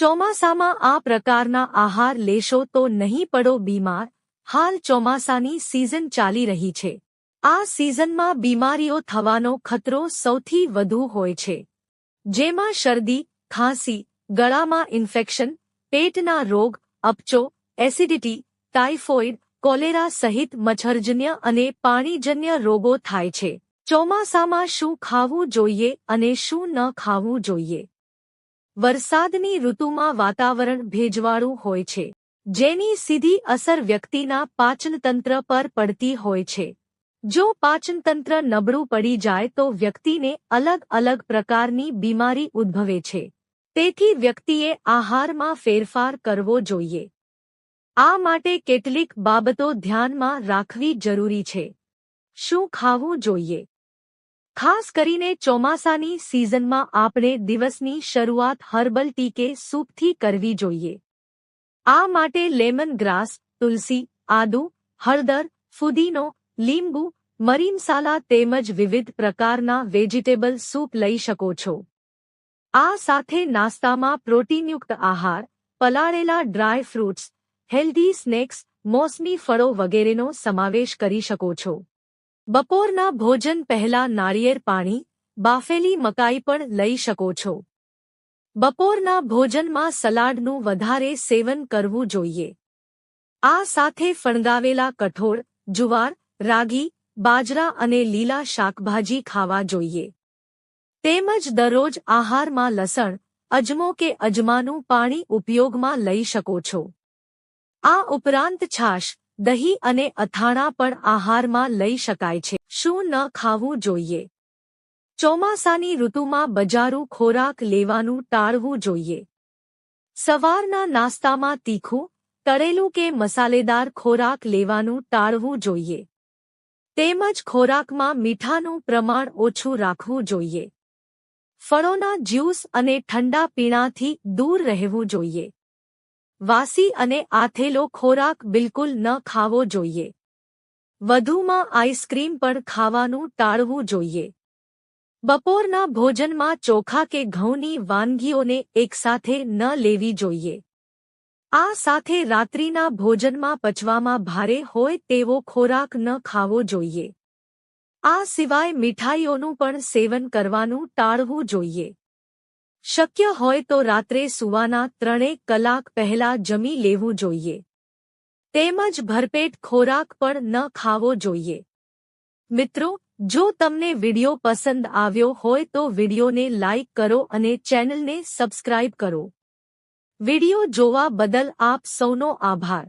ચોમાસામાં આ પ્રકારના આહાર લેશો તો નહીં પડો બીમાર. હાલ ચોમાસાની સિઝન ચાલી રહી છે. આ સિઝનમાં બીમારીઓ થવાનો ખતરો સૌથી વધુ હોય છે. જેમાં શરદી, ખાંસી, ગળામાં ઇન્ફેક્શન પેટના રોગ, અપચો એસિડિટી ટાઇફોઇડ કોલેરા સહિત મચ્છરજન્ય અને પાણીજન્ય રોગો થાય છે. ચોમાસામાં શું ખાવું જોઈએ અને શું ન ખાવું જોઈએ? વરસાદની ઋતુમાં વાતાવરણ ભેજવાળું હોય છે, જેની સીધી અસર વ્યક્તિના પાચનતંત્ર પર પડતી હોય છે. જો પાચનતંત્ર નબળું પડી જાય તો વ્યક્તિને અલગ અલગ પ્રકારની બીમારી ઉદ્ભવે છે. તેથી વ્યક્તિએ આહારમાં ફેરફાર કરવો જોઈએ. આ માટે કેટલીક બાબતો ધ્યાનમાં રાખવી જરૂરી છે. શું ખાવું જોઈએ? ખાસ કરીને ચોમાસાની સિઝનમાં આપણે દિવસની શરૂઆત હર્બલ ટી કે સૂપથી કરવી જોઈએ. આ માટે લેમન ગ્રાસ, તુલસી, આદુ, હળદર, ફુદીનો, લીંબુ મરીમસાલા તેમજ વિવિધ પ્રકારના વેજીટેબલ સૂપ લઈ શકો છો. આ સાથે નાસ્તામાં પ્રોટીનયુક્ત આહાર, પલાળેલા ડ્રાય ફ્રૂટ્સ, હેલ્ધી સ્નેક્સ, મોસમી ફળો વગેરેનો સમાવેશ કરી શકો છો. બપોરના ભોજન પહેલા નાળિયેર પાણી, બાફેલી મકાઈ પણ લઈ શકો છો. બપોરના ભોજનમાં સલાડનું વધારે સેવન કરવું જોઈએ. આ સાથે ફણગાવેલા કઠોળ, જુવાર, રાગી, બાજરા અને લીલા શાકભાજી ખાવા જોઈએ. તેમજ દરરોજ આહારમાં લસણ, અજમો કે અજમાનું પાણી ઉપયોગમાં લઈ શકો છો. આ ઉપરાંત છાશ દહીં અને અથાણા પણ આહારમાં લઈ શકાય છે. શું ન ખાવું જોઈએ? ચોમાસાની ઋતુમાં બજારું ખોરાક લેવાનું ટાળવું જોઈએ. સવારના નાસ્તામાં તીખું, તળેલું કે મસાલેદાર ખોરાક લેવાનું ટાળવું જોઈએ. તેમજ ખોરાકમાં મીઠાનું પ્રમાણ ઓછું રાખવું જોઈએ. ફળોના જ્યુસ અને ઠંડા પીણાથી દૂર રહેવું જોઈએ. વાસી અને આથેલો ખોરાક બિલકુલ ન ખાવો જોઈએ. વધુમાં આઈસ્ક્રીમ પણ ખાવાનું ટાળવું જોઈએ. બપોરના ભોજનમાં ચોખા કે ઘઉંની વાનગીઓને એકસાથે ન લેવી જોઈએ. આ સાથે રાત્રિના ભોજનમાં પચવામાં ભારે હોય તેવો ખોરાક ન ખાવો જોઈએ. આ સિવાય મીઠાઈઓનું પણ સેવન કરવાનું ટાળવું જોઈએ. શક્ય હોય તો રાત્રે સુવાના ત્રણેક કલાક પહેલા જમી લેવું જોઈએ. તેમજ ભરપેટ ખોરાક પણ ન ખાવો જોઈએ. મિત્રો, જો તમને વિડિયો પસંદ આવ્યો હોય તો વિડિયોને લાઇક કરો અને ચેનલને સબસ્ક્રાઇબ કરો. વિડિયો જોવા બદલ આપ સૌનો આભાર.